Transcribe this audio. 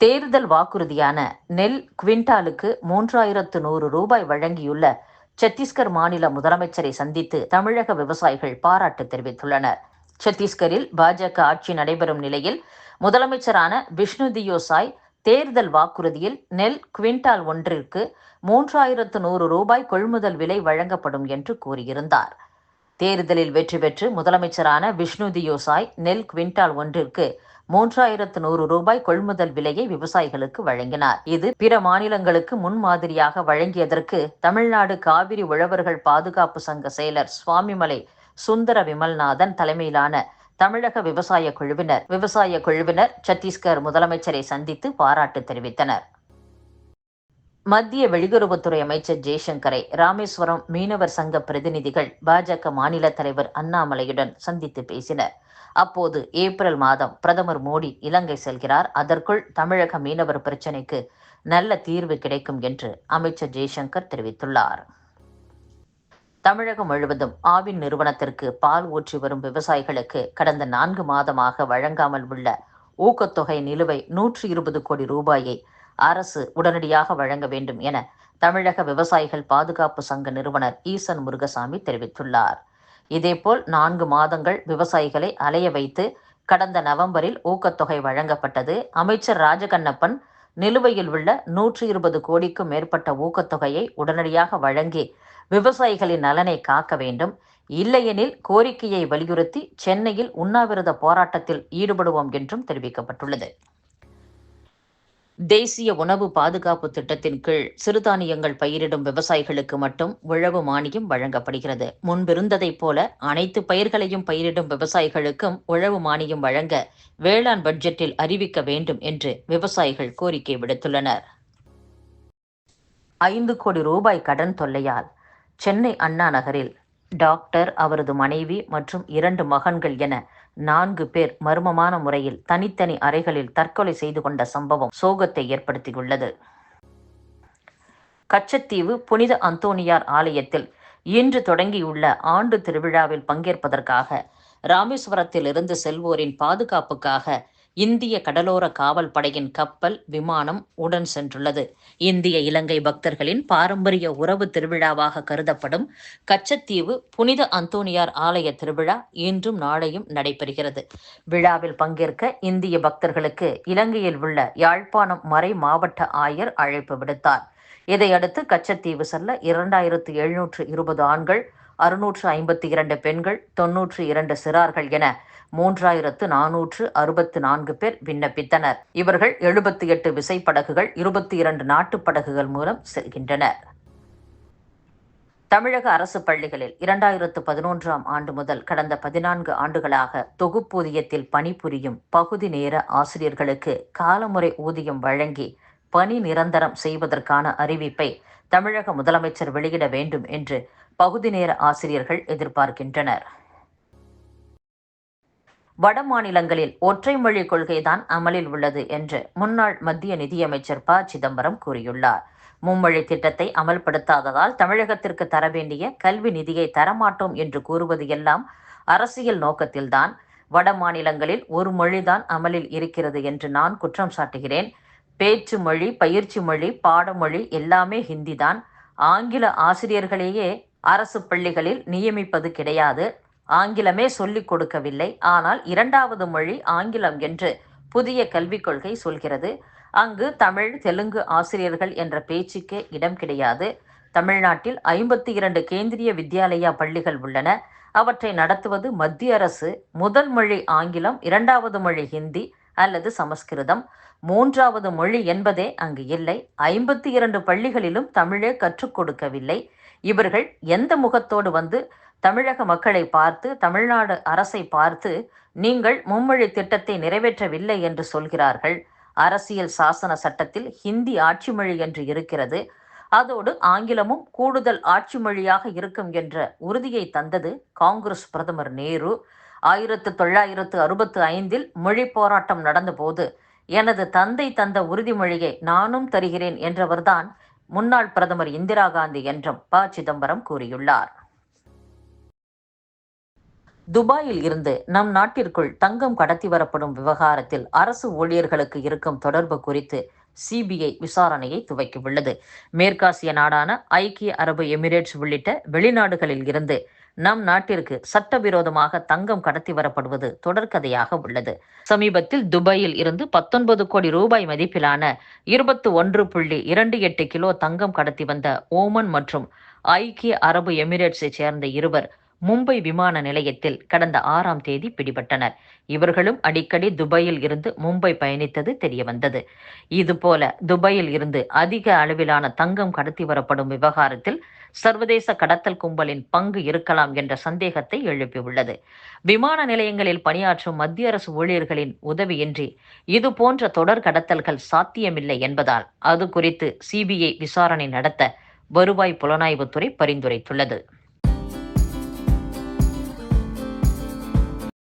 தேர்தல் வாக்குறுதியான நெல் குவிண்டாலுக்கு மூன்றாயிரத்து நூறு ரூபாய் வழங்கியுள்ள சத்தீஸ்கர் மாநில முதலமைச்சரை சந்தித்து தமிழக விவசாயிகள் பாராட்டு தெரிவித்துள்ளனர். சத்தீஸ்கரில் பாஜக ஆட்சி நடைபெறும் நிலையில் முதலமைச்சரான விஷ்ணு தியோசாய் தேர்தல் வாக்குறுதியில் நெல் குவிண்டால் ஒன்றிற்கு மூன்றாயிரத்து நூறு ரூபாய் கொள்முதல் விலை வழங்கப்படும் என்று கூறியிருந்தார். தேர்தலில் வெற்றி பெற்று முதலமைச்சரான விஷ்ணு தியோசாய் நெல் குவிண்டால் ஒன்றிற்கு மூன்றாயிரத்து நூறு ரூபாய் கொள்முதல் விலையை விவசாயிகளுக்கு வழங்கினார். இது பிற மாநிலங்களுக்கு முன்மாதிரியாக வழங்கியதற்கு தமிழ்நாடு காவிரி உழவர்கள் பாதுகாப்பு சங்க செயலர் சுவாமிமலை சுந்தர விமல்நாதன் தலைமையிலான தமிழக விவசாய குழுவினர் விவசாய குழுவினர் சத்தீஸ்கர் முதலமைச்சரை சந்தித்து பாராட்டு தெரிவித்தனர். மத்திய வெளியுறவுத்துறை அமைச்சர் ஜெய்சங்கரை ராமேஸ்வரம் மீனவர் சங்க பிரதிநிதிகள் பாஜக மாநில தலைவர் அண்ணாமலையுடன் சந்தித்து பேசினர். அப்போது ஏப்ரல் மாதம் பிரதமர் மோடி இலங்கை செல்கிறார். அதற்குள் தமிழக மீனவர் பிரச்சினைக்கு நல்ல தீர்வு கிடைக்கும் என்று அமைச்சர் ஜெய்சங்கர் தெரிவித்துள்ளார். தமிழகம் முழுவதும் ஆவின் நிறுவனத்திற்கு பால் ஊற்றி வரும் விவசாயிகளுக்கு கடந்த நான்கு மாதமாக வழங்காமல் உள்ள ஊக்கத்தொகை நிலுவை நூற்றி இருபது கோடி ரூபாயை அரசு உடனடியாக வழங்க வேண்டும் என தமிழக விவசாயிகள் பாதுகாப்பு சங்க நிறுவனர் ஈசன் முருகசாமி தெரிவித்துள்ளார். இதேபோல் நான்கு மாதங்கள் விவசாயிகளை அலைய வைத்து கடந்த நவம்பரில் ஊக்கத்தொகை வழங்கப்பட்டது. அமைச்சர் ராஜகண்ணப்பன் நிலுவையில் உள்ள நூற்றி இருபது கோடிக்கும் மேற்பட்ட ஊக்கத்தொகையை உடனடியாக வழங்கி விவசாயிகளின் நலனை காக்க வேண்டும். இல்லையெனில் கோரிக்கையை வலியுறுத்தி சென்னையில் உண்ணாவிரத போராட்டத்தில் ஈடுபடுவோம் என்றும் தெரிவிக்கப்பட்டுள்ளது. தேசிய உணவு பாதுகாப்பு திட்டத்தின் கீழ் சிறுதானியங்கள் பயிரிடும் விவசாயிகளுக்கு மட்டும் உழவு மானியம் வழங்கப்படுகிறது. முன்பிருந்ததைப் போல அனைத்து பயிர்களையும் பயிரிடும் விவசாயிகளுக்கும் உழவு மானியம் வழங்க வேளாண் பட்ஜெட்டில் அறிவிக்க வேண்டும் என்று விவசாயிகள் கோரிக்கை விடுத்துள்ளனர். ஐந்து கோடி ரூபாய் கடன் தொல்லையால் சென்னை அண்ணா நகரில் டாக்டர் அவரது மனைவி மற்றும் இரண்டு மகன்கள் என நான்கு பேர் மர்மமான முறையில் தனித்தனி அறைகளில் தற்கொலை செய்து கொண்ட சம்பவம் சோகத்தை ஏற்படுத்தியுள்ளது. கச்சத்தீவு புனித அந்தோனியார் ஆலயத்தில் இன்று தொடங்கியுள்ள ஆண்டு திருவிழாவில் பங்கேற்பதற்காக ராமேஸ்வரத்தில் இருந்து செல்வோரின் பாதுகாப்புக்காக இந்திய கடலோர காவல் படையின் கப்பல் விமானம் உடன் சென்றுள்ளது. இந்திய இலங்கை பக்தர்களின் பாரம்பரிய உறவு திருவிழாவாக கருதப்படும் கச்சத்தீவு புனித அந்தோனியார் ஆலய திருவிழா இன்றும் நாளையும் நடைபெறுகிறது. விழாவில் பங்கேற்க இந்திய பக்தர்களுக்கு இலங்கையில் உள்ள யாழ்ப்பாணம் மறை மாவட்ட ஆயர் அழைப்பு விடுத்தார். இதையடுத்து கச்சத்தீவு செல்ல இரண்டாயிரத்து எழுநூற்று இருபது ஆண்கள் அறுநூற்று ஐம்பத்தி இரண்டு பெண்கள் தொன்னூற்று இரண்டு சிறார்கள் என மூன்றாயிரத்து நானூற்று அறுபத்து நான்கு பேர் விண்ணப்பித்தனர். இவர்கள் எழுபத்தி எட்டு விசைப்படகுகள் இருபத்தி இரண்டு நாட்டுப் படகுகள் மூலம் செல்கின்றனர். தமிழக அரசு பள்ளிகளில் இரண்டாயிரத்து பதினொன்றாம் ஆண்டு முதல் கடந்த பதினான்கு ஆண்டுகளாக தொகுப்பூதியத்தில் பணிபுரியும் பகுதி நேர ஆசிரியர்களுக்கு காலமுறை ஊதியம் வழங்கி பணி நிரந்தரம் செய்வதற்கான அறிவிப்பை தமிழக முதலமைச்சர் வெளியிட வேண்டும் என்று பகுதி நேர ஆசிரியர்கள் எதிர்பார்க்கின்றனர். வட மாநிலங்களில் ஒற்றை மொழி கொள்கைதான் அமலில் உள்ளது என்று முன்னாள் மத்திய நிதியமைச்சர் ப. சிதம்பரம் கூறியுள்ளார். மும்மொழி திட்டத்தை அமல்படுத்தாததால் தமிழகத்திற்கு தர வேண்டிய கல்வி நிதியை தரமாட்டோம் என்று கூறுவது எல்லாம் அரசியல் நோக்கத்தில்தான். வட மாநிலங்களில் ஒரு மொழிதான் அமலில் இருக்கிறது என்று நான் குற்றம் சாட்டுகிறேன். பேச்சு மொழி பயிற்சி மொழி பாடமொழி எல்லாமே ஹிந்தி தான் ஆங்கில ஆசிரியர்களையே அரசு பள்ளிகளில் நியமிப்பது கிடையாது. ஆங்கிலமே சொல்லிக் கொடுக்கவில்லை. ஆனால் இரண்டாவது மொழி ஆங்கிலம் என்று புதிய கல்விக் கொள்கை சொல்கிறது. அங்கு தமிழ் தெலுங்கு ஆசிரியர்கள் என்ற பேச்சுக்கே இடம் கிடையாது. தமிழ்நாட்டில் ஐம்பத்தி இரண்டு கேந்திரிய வித்யாலயா பள்ளிகள் உள்ளன. அவற்றை நடத்துவது மத்திய அரசு. முதல் மொழி ஆங்கிலம் இரண்டாவது மொழி ஹிந்தி அல்லது சமஸ்கிருதம். மூன்றாவது மொழி என்பதே அங்கு இல்லை. ஐம்பத்தி இரண்டு பள்ளிகளிலும் தமிழே கற்றுக் கொடுக்கவில்லை. இவர்கள் எந்த முகத்தோடு வந்து தமிழக மக்களை பார்த்து தமிழ்நாடு அரசை பார்த்து நீங்கள் மும்மொழி திட்டத்தை நிறைவேற்றவில்லை என்று சொல்கிறார்கள். அரசியல் சாசன சட்டத்தில் ஹிந்தி ஆட்சி மொழி என்று இருக்கிறது. அதோடு ஆங்கிலமும் கூடுதல் ஆட்சி மொழியாக இருக்கும் என்ற உறுதியை தந்தது காங்கிரஸ் பிரதமர் நேரு. ஆயிரத்து தொள்ளாயிரத்து அறுபத்து ஐந்தில் மொழி போராட்டம் நடந்தபோது எனது தந்தை தந்த உறுதிமொழியை நானும் தருகிறேன் என்றவர்தான் முன்னாள் பிரதமர் இந்திரா காந்தி என்றும் ப. சிதம்பரம் கூறியுள்ளார். துபாயில் இருந்து நம் நாட்டிற்குள் தங்கம் கடத்தி வரப்படும் விவகாரத்தில் அரசு ஊழியர்களுக்கு இருக்கும் தொடர்பு குறித்து சிபிஐ விசாரணையை துவக்கியுள்ளது. மேற்காசிய நாடான ஐக்கிய அரபு எமிரேட்ஸ் உள்ளிட்ட வெளிநாடுகளில் இருந்து நம் நாட்டிற்கு சட்டவிரோதமாக தங்கம் கடத்தி வரப்படுவது தொடர்கதையாக உள்ளது. சமீபத்தில் துபாயில் இருந்து பத்தொன்பது கோடி ரூபாய் மதிப்பிலான இருபத்தி ஒன்று புள்ளி இரண்டு எட்டு கிலோ தங்கம் கடத்தி வந்த ஓமன் மற்றும் ஐக்கிய அரபு எமிரேட்ஸை சேர்ந்த இருவர் மும்பை விமான நிலையத்தில் கடந்த ஆறாம் தேதி பிடிபட்டனர். இவர்களும் அடிக்கடி துபாயில் இருந்து மும்பை பயணித்தது தெரியவந்தது. இதுபோல துபாயில் இருந்து அதிக அளவிலான தங்கம் கடத்தி வரப்படும் விவகாரத்தில் சர்வதேச கடத்தல் கும்பலின் பங்கு இருக்கலாம் என்ற சந்தேகத்தை எழுப்பியுள்ளது. விமான நிலையங்களில் பணியாற்றும் மத்திய அரசு ஊழியர்களின் உதவியின்றி இது போன்ற தொடர் கடத்தல்கள் சாத்தியமில்லை என்பதால் அது குறித்து சிபிஐ விசாரணை நடத்த வருவாய் புலனாய்வுத்துறை பரிந்துரைத்துள்ளது.